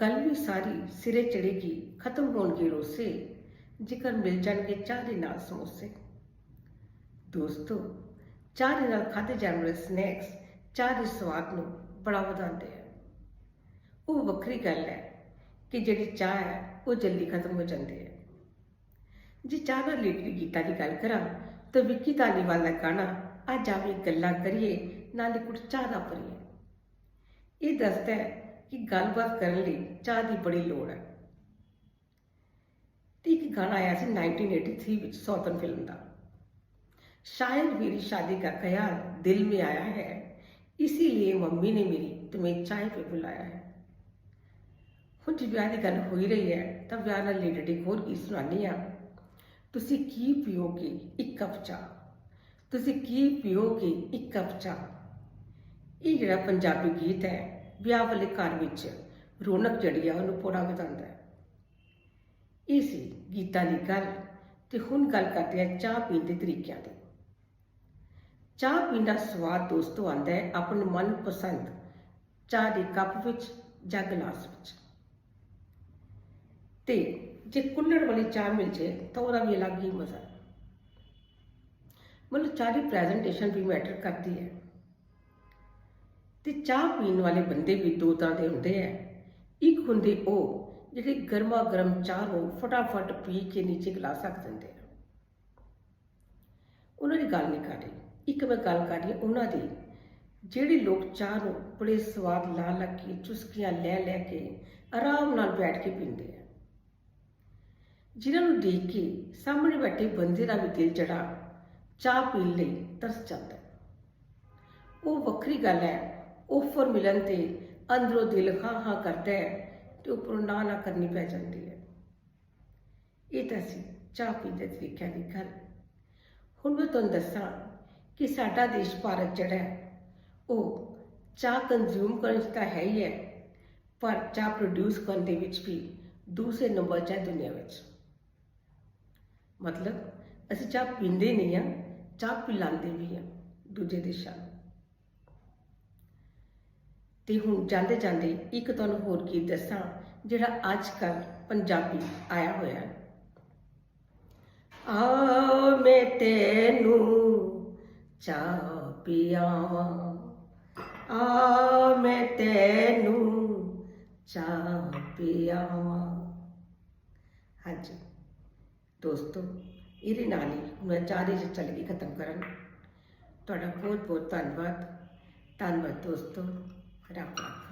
ਗੱਲ ਵੀ ਸਾਰੀ ਸਿਰੇ ਚੜੇਗੀ ਖਤਮ ਹੋਣਗੇ ਰੋਸੇ, ਜੇਕਰ ਮਿਲ ਜਾਣਗੇ ਚਾਹ ਦੇ ਨਾਲ ਸਮੋਸੇ। ਦੋਸਤੋ, ਚਾਹ ਦੇ ਨਾਲ ਖਾਦੇ ਜਾਣ ਵਾਲੇ ਸਨੈਕਸ ਚਾਹ ਦੇ ਸਵਾਦ ਨੂੰ ਬੜਾ ਵਧਾਉਂਦੇ ਆ। ਉਹ ਵੱਖਰੀ ਗੱਲ ਹੈ ਕਿ ਜਿਹੜੀ ਚਾਹ ਹੈ, ਉਹ ਜਲਦੀ ਖਤਮ ਹੋ ਜਾਂਦੀ ਹੈ। ਜੇ ਚਾਹ ਨਾਲ ਰਿਲੇਟਡ ਗੀਤਾਂ ਦੀ ਗੱਲ ਕਰਾਂ, ਤਾਂ ਵਿੱਕੀ ਧਾਲੀਵਾਲ ਦਾ ਗਾਣਾ, ਅੱਜ ਆਵੇ ਗੱਲਾਂ ਕਰੀਏ, ਨਾਲੇ ਕੁੜ ਚਾਹ ਦਾ ਪਰੀਏ ਇਹ ਦੱਸਦਾ ਹੈ ਕਿ ਗੱਲਬਾਤ ਕਰਨ ਲਈ ਚਾਹ ਦੀ ਬੜੀ ਲੋੜ ਹੈ ਤੇ ਇੱਕ ਗਾਣਾ ਆਇਆ ਸੀ 1983 ਵਿੱਚ ਸੌਤਨ ਫਿਲਮ ਦਾ शायद मेरी शादी का ख्याल दिल में आया है इसीलिए मम्मी ने मेरी तुम्हें चाय पे बुलाया है ਹੁਣ ਜੇ ਵਿਆਹ ਦੀ ਗੱਲ ਹੋ ਹੀ ਰਹੀ ਹੈ ਤਾਂ ਵਿਆਹ ਨਾਲ ਰਿਲੇਟਡ ਇੱਕ ਹੋਰ ਗੀਤ ਸੁਣਾਉਂਦੀ ਆ ਤੁਸੀਂ ਕੀ ਪੀਓਗੇ ਇੱਕ ਕੱਪ ਚਾਹ ਤੁਸੀਂ ਕੀ ਪੀਓਗੇ ਇੱਕ ਕੱਪ ਚਾਹ ਇਹ ਜਿਹੜਾ ਪੰਜਾਬੀ ਗੀਤ ਹੈ ਵਿਆਹ ਵਾਲੇ ਘਰ ਵਿੱਚ ਰੌਣਕ ਜਿਹੜੀ ਆ ਉਹਨੂੰ ਪੂਰਾ ਵਧਾਉਂਦਾ ਹੈ। ਇਹ ਸੀ ਗੀਤਾਂ ਦੀ ਗੱਲ ਤੇ ਹੁਣ ਗੱਲ ਕਰਦੇ ਹਾਂ ਚਾਹ ਪੀਣ ਦੇ ਤਰੀਕਿਆਂ ਦੀ। ਚਾਹ ਪੀਣ ਦਾ ਸਵਾਦ ਦੋਸਤੋ ਆਉਂਦਾ ਹੈ ਆਪਣੇ ਮਨਪਸੰਦ ਚਾਹ ਦੇ ਕੱਪ ਵਿੱਚ ਜਾਂ ਗਲਾਸ ਵਿੱਚ। ਤੇ ਜੇ ਕੁੱਲੜ ਵਾਲੀ ਚਾਹ ਮਿਲ ਜੇ ਤਾਂ ਉਹਦਾ ਵੀ ਅਲੱਗ ਹੀ ਮਜ਼ਾ। ਮਤਲਬ ਚਾਹ ਦੀ ਪ੍ਰੈਜੈਂਟੇਸ਼ਨ ਵੀ ਮੈਟਰ ਕਰਦੀ ਹੈ। ਤੇ ਚਾਹ ਪੀਣ ਵਾਲੇ ਬੰਦੇ ਵੀ ਦੋ ਤਰ੍ਹਾਂ ਦੇ ਹੁੰਦੇ ਆ। ਇੱਕ ਹੁੰਦੇ ਉਹ, ਜਿਹੜੇ ਗਰਮਾ ਗਰਮ ਚਾਹ ਨੂੰ ਫਟਾਫਟ ਪੀ ਕੇ ਨੀਚੇ ਗਲਾਸ ਰੱਖ ਦਿੰਦੇ ਆ। ਉਹਨਾਂ ਦੀ ਗੱਲ ਨਹੀਂ ਕਰ ਰਹੀ ਇੱਕ ਮੈਂ ਗੱਲ ਕਰ ਰਹੀ ਉਹਨਾਂ ਦੀ। ਜਿਹੜੇ ਲੋਕ ਚਾਹ ਨੂੰ ਬੜੇ ਸਵਾਦ ਲਾ ਲਾ ਕੇ ਚੁਸਕੀਆਂ ਲੈ ਲੈ ਕੇ ਆਰਾਮ ਨਾਲ ਬੈਠ ਕੇ ਪੀਂਦੇ ਆ। ਜਿਨ੍ਹਾਂ ਨੂੰ ਦੇਖ ਕੇ ਸਾਹਮਣੇ ਬੈਠੇ ਬੰਦੇ ਦਾ ਵੀ ਦਿਲ ਜੜਾ ਚਾਹ ਪੀਣ ਲਈ ਤਰਸ ਜਾਂਦਾ। ਉਹ ਵੱਖਰੀ ਗੱਲ ਹੈ ਆਫਰ ਮਿਲਣ ਤੇ ਅੰਦਰੋਂ ਦਿਲ ਹਾਂ ਹਾਂ ਕਰਦਾ ਹੈ ਤੇ ਉੱਪਰੋਂ ਨਾ ਨਾ ਕਰਨੀ ਪੈ ਜਾਂਦੀ ਹੈ। ਇਹ ਤਾਂ ਸੀ ਚਾਹ ਪੀਣ ਤਰੀਕਿਆਂ ਦੀ ਗੱਲ। ਹੁਣ ਮੈਂ ਤੁਹਾਨੂੰ ਦੱਸਾਂ ਕਿ ਸਾਡਾ ਦੇਸ਼ ਭਾਰਤ ਜਿਹੜਾ ਹੈ, ਉਹ ਚਾਹ ਕੰਜ਼ਿਊਮ ਕਰਨ 'ਚ ਤਾਂ ਹੈ ਹੀ ਹੈ, ਪਰ ਚਾਹ ਪ੍ਰੋਡਿਊਸ ਕਰਨ ਦੇ ਵਿੱਚ ਵੀ ਦੂਸਰੇ ਨੰਬਰ 'ਚ ਹੈ ਦੁਨੀਆ ਵਿੱਚ। ਮਤਲਬ ਅਸੀਂ ਚਾਹ ਪੀਂਦੇ ਨਹੀਂ ਆ ਚਾਹ ਪਿਲਾਉਂਦੇ ਵੀ ਆ ਦੂਜੇ ਦੇਸ਼ਾਂ ਤੇ ਹੁਣ ਜਾਂਦੇ ਜਾਂਦੇ ਇੱਕ ਤੁਹਾਨੂੰ ਹੋਰ ਕੀ ਦੱਸਾਂ, ਜਿਹੜਾ ਅੱਜ ਕੱਲ ਪੰਜਾਬੀ ਆਇਆ ਹੋਇਆ ਹੈ। ਆ ਮੈਂ ਤੈਨੂੰ ਚਾਹ ਪਿਆਵਾਂ, ਆ ਮੈਂ ਤੈਨੂੰ ਚਾਹ ਪਿਆਵਾਂ। ਹਾਂਜੀ, ਦੋਸਤੋ, ਇਹਦੇ ਨਾਲ ਹੀ ਮੈਂ ਚਾਰੇ ਚ ਚੱਲ ਗਈ ਖਤਮ ਕਰਨ ਤੁਹਾਡਾ ਬਹੁਤ ਬਹੁਤ ਧੰਨਵਾਦ। ਧੰਨਵਾਦ ਦੋਸਤੋ। ਰੱਬ ਰੱਖਾ